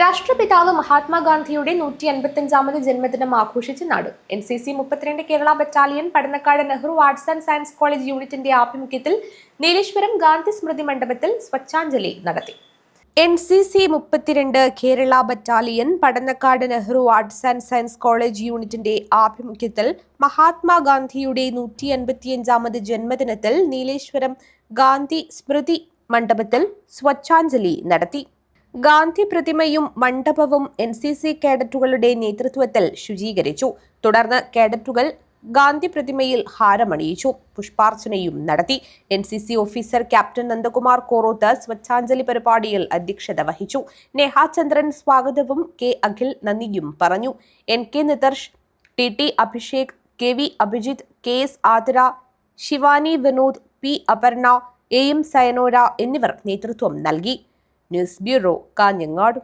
രാഷ്ട്രപിതാവ് മഹാത്മാഗാന്ധിയുടെ നൂറ്റി അൻപത്തഞ്ചാമത് ജന്മദിനം ആഘോഷിച്ച് നാട്. എൻ സി സി മുപ്പത്തിരണ്ട് Kerala battalion Padannakkad Nehru arts and science college യൂണിറ്റിന്റെ ആഭിമുഖ്യത്തിൽ നീലേശ്വരം ഗാന്ധി സ്മൃതി മണ്ഡപത്തിൽ സ്വച്ഛാഞ്ജലി നടത്തി. എൻ സി സി മുപ്പത്തിരണ്ട് Kerala battalion Padannakkad Nehru arts and science college യൂണിറ്റിന്റെ ആഭിമുഖ്യത്തിൽ മഹാത്മാഗാന്ധിയുടെ നൂറ്റി അൻപത്തിയഞ്ചാമത് ജന്മദിനത്തിൽ നീലേശ്വരം ഗാന്ധി സ്മൃതി മണ്ഡപത്തിൽ സ്വച്ഛാഞ്ജലി നടത്തി. ഗാന്ധി പ്രതിമയും മണ്ഡപവും എൻ സി സി കേഡറ്റുകളുടെ നേതൃത്വത്തിൽ ശുചീകരിച്ചു. തുടർന്ന് കേഡറ്റുകൾ ഗാന്ധി പ്രതിമയിൽ ഹാരമണിയിച്ചു. പുഷ്പാർച്ചനയും നടത്തി. N C C officer captain Nandakumar Koroth Swachhanjali പരിപാടിയിൽ അധ്യക്ഷത വഹിച്ചു. നേഹാചന്ദ്രൻ സ്വാഗതവും കെ അഖിൽ നന്ദിയും പറഞ്ഞു. N K Nitharsh T T Abhishek K V Abhijith K S Athira Shivani Vinod P Aparna A M Sayanora എന്നിവർ നേതൃത്വം നൽകി. News bureau Kanhangad